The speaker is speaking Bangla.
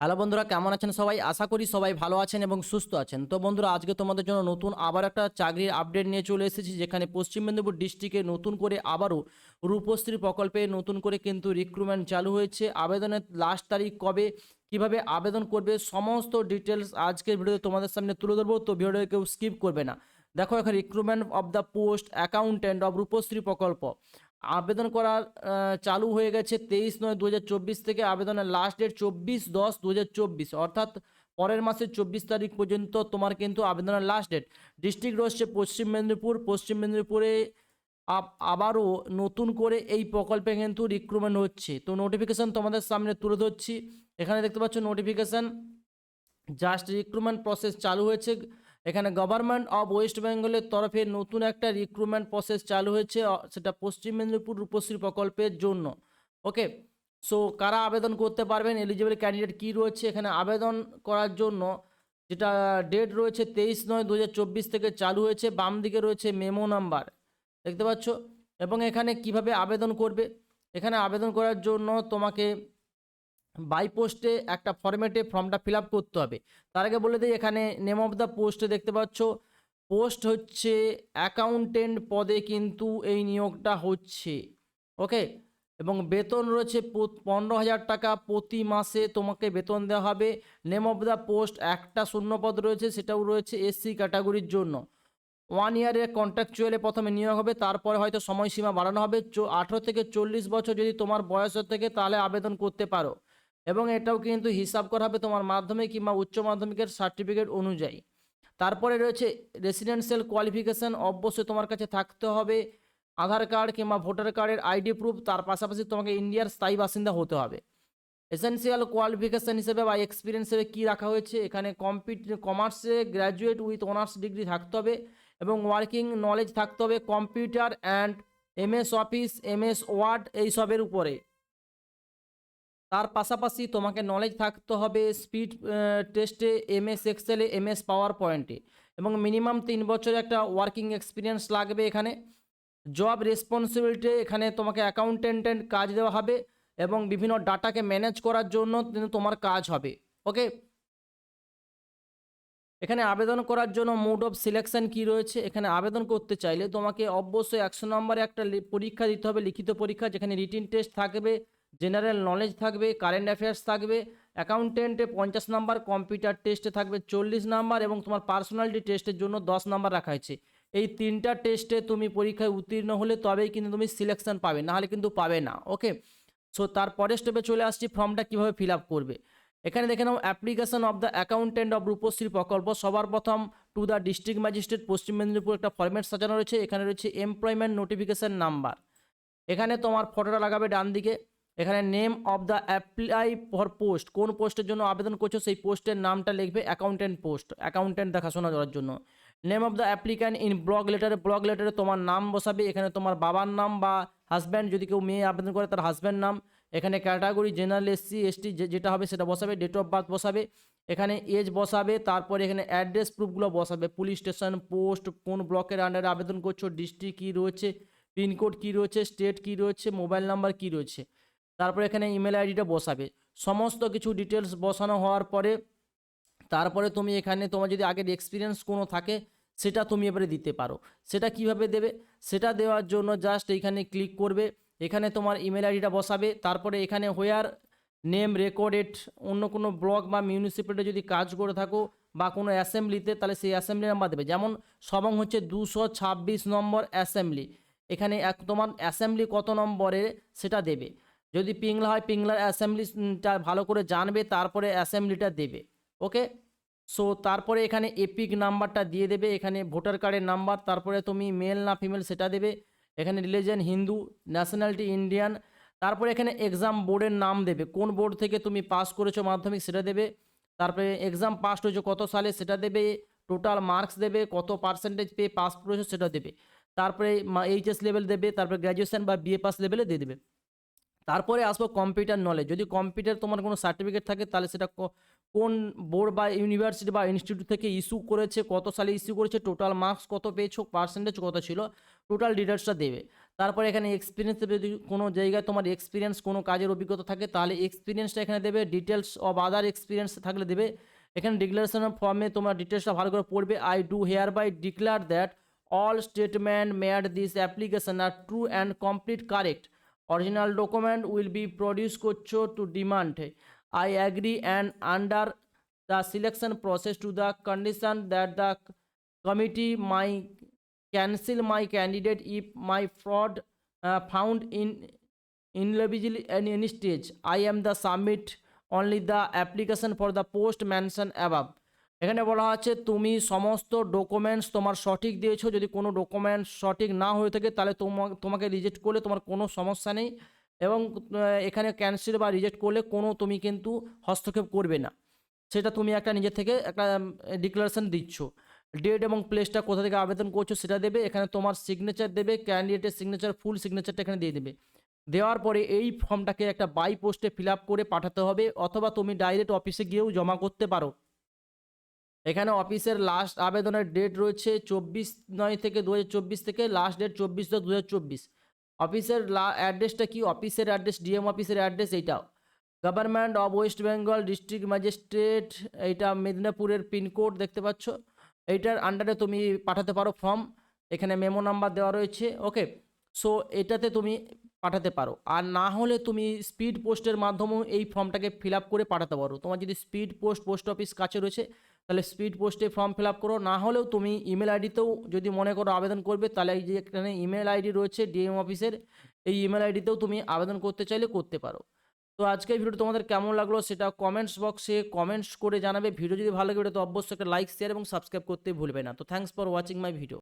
হ্যালো বন্ধুরা, কেমন আছেন সবাই? আশা করি সবাই ভালো আছেন এবং সুস্থ আছেন। তো বন্ধুরা, আজকে তোমাদের জন্য নতুন আবার একটা চাকরির আপডেট নিয়ে চলে এসেছি, যেখানে পশ্চিম মেদিনীপুর ডিস্ট্রিক্টে নতুন করে আবারও রূপশ্রী প্রকল্পে নতুন করে কিন্তু রিক্রুটমেন্ট চালু হয়েছে। আবেদনের লাস্ট তারিখ কবে, কীভাবে আবেদন করবে, সমস্ত ডিটেলস আজকের ভিডিওতে তোমাদের সামনে তুলে ধরবো। তো ভিডিওটা কেউ স্কিপ করবে না। দেখো, এখানে recruitment of the post accountant of Rupashree প্রকল্প। আবেদন করার চালু হয়ে গেছে তেইশ নয় দু থেকে। আবেদনের লাস্ট ডেট চব্বিশ দশ দু অর্থাৎ পরের মাসের চব্বিশ তারিখ পর্যন্ত তোমার কিন্তু আবেদনের লাস্ট ডেট ডিস্ট্রিক্ট রয়েছে পশ্চিম মেদিনীপুর। পশ্চিম মেদিনীপুরে আবারও নতুন করে এই প্রকল্পে কিন্তু রিক্রুটমেন্ট হচ্ছে। তো নোটিফিকেশান তোমাদের সামনে তুলে ধরছি। এখানে দেখতে পাচ্ছ নোটিফিকেশন জাস্ট রিক্রুটমেন্ট প্রসেস চালু হয়েছে। এখানে গভর্নমেন্ট অফ ওয়েস্ট বেঙ্গলের তরফে নতুন একটা রিক্রুটমেন্ট প্রসেস চালু হয়েছে সেটা পশ্চিম মেদিনীপুর রূপশ্রী প্রকল্পের জন্য। ওকে সো কারা আবেদন করতে পারবেন? এলিজিবল ক্যান্ডিডেট কী রয়েছে? এখানে আবেদন করার জন্য যেটা ডেট রয়েছে তেইশ নয় দু থেকে চালু হয়েছে। বাম দিকে রয়েছে মেমো নাম্বার দেখতে পাচ্ছ? এবং এখানে কীভাবে আবেদন করবে? এখানে আবেদন করার জন্য তোমাকে বাই পোস্টে একটা ফরম্যাটে ফর্মটা ফিল আপ করতে হবে। তার আগে বলে দিই, এখানে নেম অফ দ্য পোস্টে দেখতে পাচ্ছ পোস্ট হচ্ছে অ্যাকাউন্টেন্ট পদে কিন্তু এই নিয়োগটা হচ্ছে ওকে এবং বেতন রয়েছে পনেরো হাজার টাকা প্রতি মাসে তোমাকে বেতন দেওয়া হবে। নেম অফ দ্য পোস্ট একটা শূন্যপদ রয়েছে, সেটাও রয়েছে এসসি ক্যাটাগরির জন্য। ওয়ান ইয়ারের কন্ট্রাকচুয়ালে প্রথমে নিয়োগ হবে, তারপরে হয়তো সময়সীমা বাড়ানো হবে। চো, আঠেরো থেকে চল্লিশ বছর যদি তোমার বয়স থেকে, তাহলে আবেদন করতে পারো। এবং এটাও কিন্তু হিসাব করা হবে তোমার মাধ্যমিক কিংবা উচ্চ মাধ্যমিকের সার্টিফিকেট অনুযায়ী। তারপরে রয়েছে রেসিডেন্সিয়াল কোয়ালিফিকেশান অবশ্যই তোমার কাছে থাকতে হবে আধার কার্ড কিংবা ভোটার কার্ডের আইডি প্রুফ তার পাশাপাশি তোমাকে ইন্ডিয়ার স্থায়ী বাসিন্দা হতে হবে। এসেন্সিয়াল কোয়ালিফিকেশান হিসেবে বা এক্সপিরিয়েন্স হিসেবে কী রাখা হয়েছে? এখানে কম্পিট কমার্সে গ্র্যাজুয়েট উইথ অনার্স ডিগ্রি থাকতে হবে এবং ওয়ার্কিং নলেজ থাকতে হবে computer and MS office MS word এইসবের উপরে। তার পাশাপাশি তোমাকে নলেজ থাকতে হবে স্পিড টেস্টে এমএস এক্সেলে এমএস পাওয়ার পয়েন্টে এবং মিনিমাম তিন বছরের একটা ওয়ার্কিং এক্সপিরিয়েন্স লাগবে এখানে। জব রেসপন্সিবিলিটি এখানে তোমাকে অ্যাকাউন্টেন্টেন্ট কাজ দেওয়া হবে এবং বিভিন্ন ডাটাকে ম্যানেজ করার জন্য তোমার কাজ হবে। ওকে এখানে আবেদন করার জন্য মোড অফ সিলেকশন কি রয়েছে? এখানে আবেদন করতে চাইলে তোমাকে অবশ্যই একশো নম্বরে একটা পরীক্ষা দিতে হবে, লিখিত পরীক্ষা, যেখানে রিটিন টেস্ট থাকবে। জেনারেল নলেজ থাকবে, কারেন্ট অ্যাফেয়ার্স থাকবে, অ্যাকাউন্টেন্টে পঞ্চাশ নাম্বার, কম্পিউটার টেস্টে থাকবে চল্লিশ নাম্বার এবং তোমার পার্সোনালিটি টেস্টের জন্য দশ নাম্বার রাখা হয়েছে। এই তিনটা টেস্টে তুমি পরীক্ষায় উত্তীর্ণ হলে তবেই কিন্তু তুমি সিলেকশন পাবে, নাহলে কিন্তু পাবে না ওকে সো তারপরের স্টেপে চলে আসছি, ফর্মটা কীভাবে ফিল আপ করবে? এখানে দেখে নাও application of the accountant of Rupashree প্রকল্প, সবার প্রথম টু দ্য ডিস্ট্রিক্ট ম্যাজিস্ট্রেট পশ্চিম মেদিনীপুর একটা ফরম্যাট সাজানো রয়েছে, এখানে রয়েছে এমপ্লয়মেন্ট নোটিফিকেশন নাম্বার এখানে তোমার ফটোটা লাগাবে ডান দিকে এখানে name of the apply for post কোন পোস্টের জন্য আবেদন করছ, সেই পোস্টের নামটা লিখবে অ্যাকাউন্টেন্ট পোস্ট অ্যাকাউন্টেন্ট দেখাশোনা করার জন্য। Name of the applicant in block লেটারে block লেটারে তোমার নাম বসাবে, এখানে তোমার বাবার নাম বা হাজব্যান্ড যদি কেউ মেয়ে আবেদন করে তার হাজব্যান্ড নাম। এখানে ক্যাটাগরি জেনারেল এসসি এসটি যেটা হবে সেটা বসাবে ডেট অফ বার্থ বসাবে। এখানে এজ বসাবে, তারপরে এখানে অ্যাড্রেস প্রুফগুলো বসাবে। পুলিশ স্টেশন পোস্ট কোন ব্লকের আন্ডারে আবেদন করছ ডিস্ট্রিক্ট কী রয়েছে পিনকোড কী রয়েছে স্টেট কী রয়েছে মোবাইল নাম্বার কী রয়েছে। তারপরে এখানে ইমেল আইডিটা বসাবে। সমস্ত কিছু ডিটেলস বসানো হওয়ার পরে, তারপরে তুমি এখানে তোমার যদি আগের এক্সপিরিয়েন্স কোনো থাকে, সেটা তুমি এবারে দিতে পারো। সেটা কীভাবে দেবে? সেটা দেওয়ার জন্য জাস্ট এইখানে ক্লিক করবে। এখানে তোমার ইমেল আইডিটা বসাবে। তারপরে এখানে হোয়ার নেম রেকর্ডেড অন্য কোনো ব্লক বা মিউনিসিপ্যালিটি যদি কাজ করে থাকো বা কোনো অ্যাসেম্বলিতে তাহলে সেই অ্যাসেম্বলি নাম্বার দেবে। যেমন সবং হচ্ছে দুশো ছাব্বিশ নম্বর অ্যাসেম্বলি এখানে এক তোমার অ্যাসেম্বলি কত নম্বরে সেটা দেবে। যদি পিংলা হয় পিংলার অ্যাসেম্বলিটা ভালো করে জানবে, তারপরে অ্যাসেম্বলিটা দেবে ওকে সো তারপরে এখানে এপিক নাম্বারটা দিয়ে দেবে, এখানে ভোটার কার্ডের নাম্বার তারপরে তুমি মেল না ফিমেল সেটা দেবে, এখানে রিলিজিয়ান হিন্দু ন্যাশনালিটি ইন্ডিয়ান তারপরে এখানে এক্সাম বোর্ডের নাম দেবে, কোন বোর্ড থেকে তুমি পাস করেছ মাধ্যমিক সেটা দেবে, তারপরে এক্সাম পাস হয়েছো কত সালে সেটা দেবে টোটাল মার্কস দেবে, কত পার্সেন্টেজ পেয়ে পাস করেছ সেটা দেবে, তারপরে এইচএস লেভেল দেবে, তারপরে গ্র্যাজুয়েশন বা বিএ পাস লেভেলে দিয়ে দেবে। তারপরে আসব কম্পিউটার নলেজ যদি কম্পিউটার তোমার কোনো সার্টিফিকেট থাকে, তাহলে সেটা কোন বোর্ড বা ইউনিভার্সিটি বা ইনস্টিটিউট থেকে ইস্যু করেছে, কত সালে ইস্যু করেছে টোটাল মার্কস কত পেয়েছ পার্সেন্টেজ কত ছিল টোটাল ডিটেলসটা দেবে। তারপরে এখানে এক্সপিরিয়েন্স যদি কোনো জায়গায় তোমার এক্সপিরিয়েন্স কোনো কাজের অভিজ্ঞতা থাকে, তাহলে এক্সপিরিয়েন্সটা এখানে দেবে ডিটেলস অফ আদার এক্সপিরিয়েন্স থাকলে দেবে। এখানে ডিক্লারেশন ফর্মে তোমার ডিটেলসটা ভালো করে পড়বে। I do hereby declare that all statement made this application are true and complete correct Original document will be produce করছো to demand I agree and under the selection process to the condition that the committee might cancel my candidate if my fraud uh, found in ineligible in any stage. I am the submit only the application for the post mentioned above. এখানে বলা হচ্ছে তুমি সমস্ত ডকুমেন্টস তোমার সঠিক দিয়েছ। যদি কোনো ডকুমেন্টস সঠিক না হয়ে থাকে, তাহলে তোমা- তোমাকে রিজেক্ট করলে তোমার কোনো সমস্যা নেই। এবং এখানে ক্যান্সেল বা রিজেক্ট করলে কোনো তুমি কিন্তু হস্তক্ষেপ করবে না। সেটা তুমি একটা নিজে থেকে একটা ডিক্লারেশন দিচ্ছ। ডেট এবং প্লেসটা কোথা থেকে আবেদন করছ সেটা দেবে। এখানে তোমার সিগনেচার দেবে ক্যান্ডিডেটের সিগনেচার ফুল সিগনেচারটা এখানে দিয়ে দেবে। দেওয়ার পরে এই ফর্মটাকে একটা বাই পোস্টে ফিল আপ করে পাঠাতে হবে। অথবা তুমি ডাইরেক্ট অফিসে গিয়েও জমা করতে পারো। এখানে অফিসের লাস্ট আবেদনের ডেট রয়েছে চব্বিশ নয় থেকে দু হাজার চব্বিশ থেকে লাস্ট ডেট চব্বিশ দশ দু অফিসের লা অ্যাড্রেসটা কি? অফিসের অ্যাড্রেস ডিএম অফিসের অ্যাড্রেস এইটাও government of West Bengal district magistrate এইটা মেদিনীপুরের পিনকোড দেখতে পাচ্ছ। এইটার আন্ডারে তুমি পাঠাতে পারো ফর্ম এখানে মেমো নাম্বার দেওয়া রয়েছে। ওকে সো এটাতে তুমি পাঠাতে পারো। আর না হলে তুমি স্পিড পোস্টের মাধ্যমেও এই ফর্মটাকে ফিল আপ করে পাঠাতে পারো। তোমার যদি স্পিড পোস্ট পোস্ট অফিস কাছে রয়েছে তাহলে স্পিড পোস্টে ফর্ম ফিল আপ করো। না হলেও তুমি ইমেল আইডিতেও যদি মনে করো আবেদন করবে, তাহলে এই যে এখানে ইমেল আইডি রয়েছে ডিএম অফিসের এই ইমেল আইডিতেও তুমি আবেদন করতে চাইলে করতে পারো। তো আজকের ভিডিও তোমাদের কেমন লাগল সেটা কমেন্টস বক্সে কমেন্টস করে জানাবে। ভিডিও যদি ভালো লাগে, তো অবশ্যই একটা লাইক শেয়ার এবং সাবস্ক্রাইব করতে ভুলবে না। তো thanks for watching my video